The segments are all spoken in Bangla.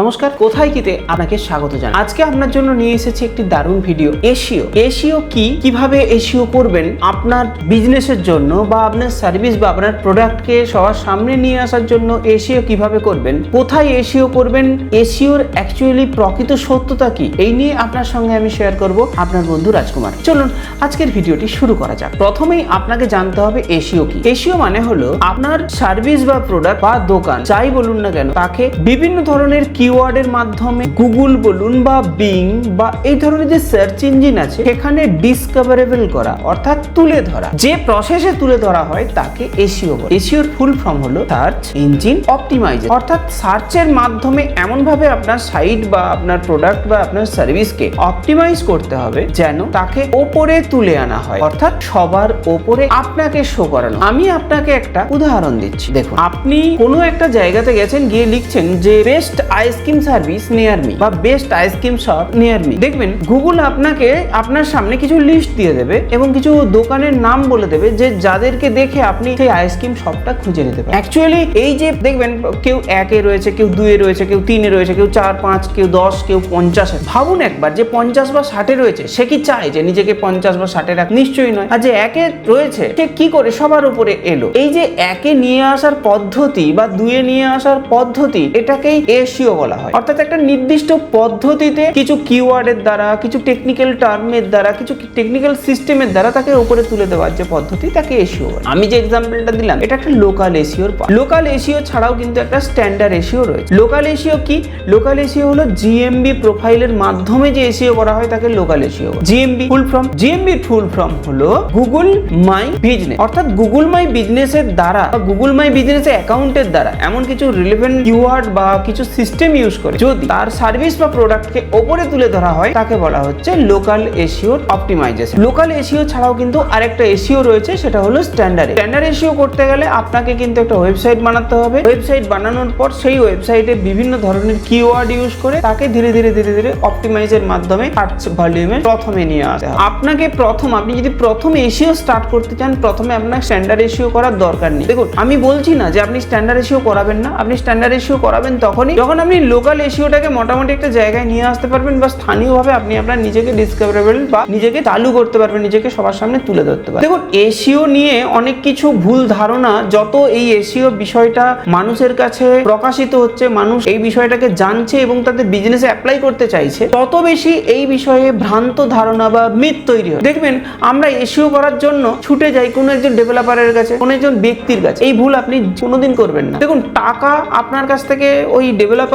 নমস্কার, কোথায় কিতে আপনাকে স্বাগত জানাই। আজকে আপনার জন্য নিয়ে এসেছি একটি দারুণ ভিডিও, এসিও। এসিও কি? কীভাবে এসিও করবেন? আপনার বিজনেসের জন্য বা আপনার সার্ভিস বা আপনার প্রোডাক্টকে সবার সামনে নিয়ে আসার জন্য এসিও কীভাবে করবেন? কোথায় এসিও করবেন? এসিওর অ্যাকচুয়ালি প্রকৃত সত্যতা কি? এই নিয়ে আপনার সঙ্গে আমি শেয়ার করব আপনার বন্ধু রাজকুমার। চলুন, আজকের ভিডিওটি শুরু করা যাক। প্রথমেই আপনাকে জানতে হবে এসিও কি। এসিও মানে হলো আপনার সার্ভিস বা প্রোডাক্ট বা দোকান, যাই বলুন না কেন, তাকে বিভিন্ন ধরনের কিওয়ার্ডের মাধ্যমে গুগল বলুন বা বিং বা এই ধরনের যে সার্চ ইঞ্জিন আছে, সেখানে ডিসকভারেবল করা, অর্থাৎ তুলে ধরা। যে প্রসেসে তুলে ধরা হয়, তাকে এসিও বলে। এসিওর ফুল ফর্ম হলো সার্চ ইঞ্জিন অপটিমাইজেশন অর্থাৎ সার্চের মাধ্যমে এমন ভাবে আপনার সাইট বা আপনার প্রোডাক্ট বা আপনার সার্ভিসকে অপটিমাইজ করতে হবে, যেন তাকে ওপরে তুলে আনা হয়। অর্থাৎ সবার ওপরে আপনাকে শো করানো। আমি আপনাকে একটা উদাহরণ দিচ্ছি। দেখুন, আপনি কোনো একটা জায়গাতে গেছেন, গিয়ে লিখছেন যে best ice cream service near me বা best ice cream shop near me দেখবেন গুগল আপনাকে আপনার সামনে কিছু লিস্ট দিয়ে দেবে এবং কিছু দোকানের নাম বলে দেবে যে যাদেরকে দেখে আপনি সেই আইসক্রিম শপটা খুঁজে নিতে পারেন অ্যাকচুয়ালি এই যে দেখবেন, কেউ একে রয়েছে, কেউ দুয়ে রয়েছে, কেউ তিনে রয়েছে, কেউ চার, পাঁচ, কেউ দশ, কেউ পঞ্চাশে ভাবুন একবার যে পঞ্চাশ বা ষাটে রয়েছে, সে কি চায় যে নিজেকে পঞ্চাশ বা ষাটে রাখ নিশ্চয়ই নয়। আর যে একে রয়েছে, সে কি করে? সবার উপরে এলো। এই যে একে নিয়ে আসার পদ্ধতি বা দুয়ে নিয়ে আসার পদ্ধতি, এটাকেই এসিও বলা হয়। অর্থাৎ একটা নির্দিষ্ট পদ্ধতিতে কিছু কিওয়ার্ডের দ্বারা, কিছু টেকনিক্যাল টার্মের দ্বারা, কিছু টেকনিক্যাল সিস্টেমের দ্বারা তাকে উপরে তুলে দেওয়ার যে পদ্ধতি, তাকে এসিও বলে। আমি যে এক্সাম্পলটা দিলাম, এটা একটা লোকাল এসিওর লোকাল এসিও ছাড়াও কিন্তু একটা স্ট্যান্ডার্ড এসিও রয়েছে। লোকাল এসিও কি? লোকাল এসিও হলো জিএমবি প্রোফাইলের মাধ্যমে যে এসিও করা হয়, তাকে local SEO GMB full form GMB full form হলো গুগল মাই বিজনেস অর্থাৎ গুগল মাই বিজনেসের দ্বারা গুগল মাই বিজনেস অ্যাকাউন্টের দ্বারা এমন কিছু রিলেভেন্ট কিওয়ার্ড বা কিছু সিস্টেম ইউজ করে। যদি তার সার্ভিস বা প্রোডাক্টকে ওপরে তুলে ধরা হয়, তাকে বলা হচ্ছে লোকাল এসিওর অপটিমাইজেশন লোকাল এসিও ছাড়াও কিন্তু আরেকটা এসিও রয়েছে, সেটা হলো স্ট্যান্ডার্ড স্ট্যান্ডার্ড এসিও করতে গেলে আপনাকে কিন্তু একটা ওয়েবসাইট বানাতে হবে। ওয়েবসাইট বানানোর পর সেই ওয়েবসাইটে বিভিন্ন ধরনের কিওয়ার্ড ইউজ করে তাকে ধীরে ধীরে ধীরে ধীরে অপটিমাইজের মাধ্যমে সার্চ ভলিউমে প্রথমে নিয়ে আসতে হবে। আপনাকে প্রথম, আপনি যদি প্রথম এসিও স্টার্ট করতে চান, প্রথমে আপনার স্ট্যান্ডার্ড এসিও করার দরকার নেই। দেখুন, আমি বলছি না যে আপনি স্ট্যান্ডার্ড এসিও করাবেন না। আপনি স্ট্যান্ডার্ড এসিও করাবেন তখনই যখন আপনি লোকাল এসিওটাকে মোটামুটি একটা জায়গায় নিয়ে আসতে পারবেন বা স্থানীয়ভাবে আপনি আপনার নিজেকে ডিসকভারেবল বা নিজেকে চালু করতে পারবেন, নিজেকে সবার সামনে তুলে ধরতে পারবেন। দেখুন এসিও নিয়ে অনেক কিছু ভুল ধারণা, যত এই এসিও বিষয়টা মানুষের কাছে প্রকাশিত হচ্ছে, মানুষ এই বিষয়টাকে জানছে এবং তাদের বিজনেসে অ্যাপ্লাই করতে চাইছে, তত বেশি এই বিষয়ে ভ্রান্ত ধারণা বা মিথ তৈরি হয়। দেখবেন, আমরা এসিও করার জন্য ছুটে যাই কোনো একজন ডেভেলপারের কাছে, কোনো একজন ব্যক্তির কাছে। এই ভুল আপনি কোনোদিন করবেন না। দেখুন, টাকা আপনার কাছ থেকে ওই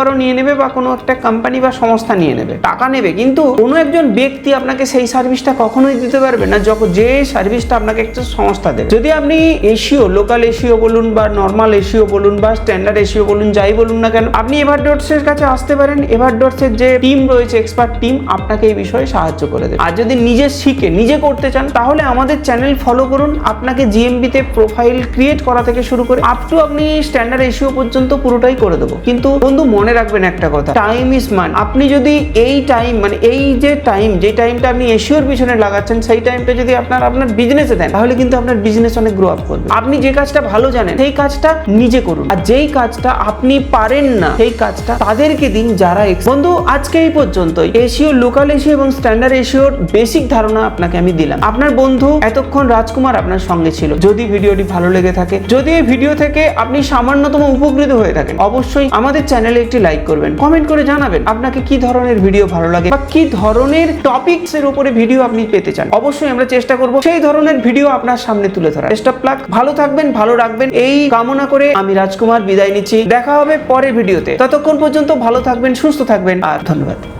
ডেভেলপারও নিয়ে নেবে বা কোনো একটা কোম্পানি বা সংস্থা নিয়ে নেবে, টাকা নেবে, কিন্তু কোনো একজন ব্যক্তি আপনাকে সেই সার্ভিসটা কখনোই দিতে পারবে না, যখন যে সার্ভিসটা আপনাকে একটা সংস্থা দেবে। যদি আপনি এশিও লোকাল এশিও বলুন বা নর্মাল এশিও বলুন বা স্ট্যান্ডার্ড এশিও বলুন, যাই বলুন না কেন, আপনি এভার ডটসের কাছে আসতে পারেন। এভার ডটসের যে টিম রয়েছে এক্সপার্ট টিম আপনাকে এই বিষয়ে সাহায্য করে দেবে। আর যদি নিজে শিখে, নিজে করতে চান, তাহলে আমাদের চ্যানেল ফলো করুন। আপনাকে জিএমবিতে প্রোফাইল ক্রিয়েট করা থেকে শুরু করে আপ টু আপনি স্ট্যান্ডার্ড এশিও পর্যন্ত পুরোটাই করে দেবো। কিন্তু বন্ধু, মনে রাখবেন একটা কথা। টাইম ইজ মান আপনি যদি এই টাইম মানে এই যে টাইম যে টাইমটা আপনি এশিওর পিছনে লাগাচ্ছেন, সেই টাইমটা যদি আপনার আপনার বিজনেসে দেন, তাহলে কিন্তু আপনার বিজনেস অনেক গ্রো আপ করবে। আপনি যে কাজটা ভালো জানেন, সেই কাজটা নিজে করুন। আর যেই কাজটা আপনি পারেন না, সেই কাজটা তাদেরকে দিন যারা বন্ধু, আজকে এই পর্যন্তই। এশিও লোকাল এশিও এবং স্ট্যান্ডার্ড এশিওর বেসিক ধারণা আপনাকে আমি দিলাম। আপনার বন্ধু এতক্ষণ রাজকুমার আপনার সঙ্গে ছিল। যদি ভিডিওটি ভালো লেগে থাকে, যদি এই ভিডিও থেকে আপনি সামান্যতম উপকৃত হয়ে থাকেন, অবশ্যই আমাদের চ্যানেলে একটি লাইক করবেন কমেন্ট করে জানাবেন আপনাকে কি ধরনের ভিডিও ভালো লাগে বা কি ধরনের টপিকস এর উপরে ভিডিও আপনি পেতে চান। অবশ্যই আমরা চেষ্টা করব সেই ধরনের ভিডিও আপনার সামনে তুলে ধরার। চেষ্টা প্লাক ভালো থাকবেন, ভালো রাখবেন। এই কামনা করে আমি রাজকুমার বিদায় নিচ্ছি। দেখা হবে পরের ভিডিওতে ততক্ষণ পর্যন্ত ভালো থাকবেন, সুস্থ থাকবেন, আর ধন্যবাদ।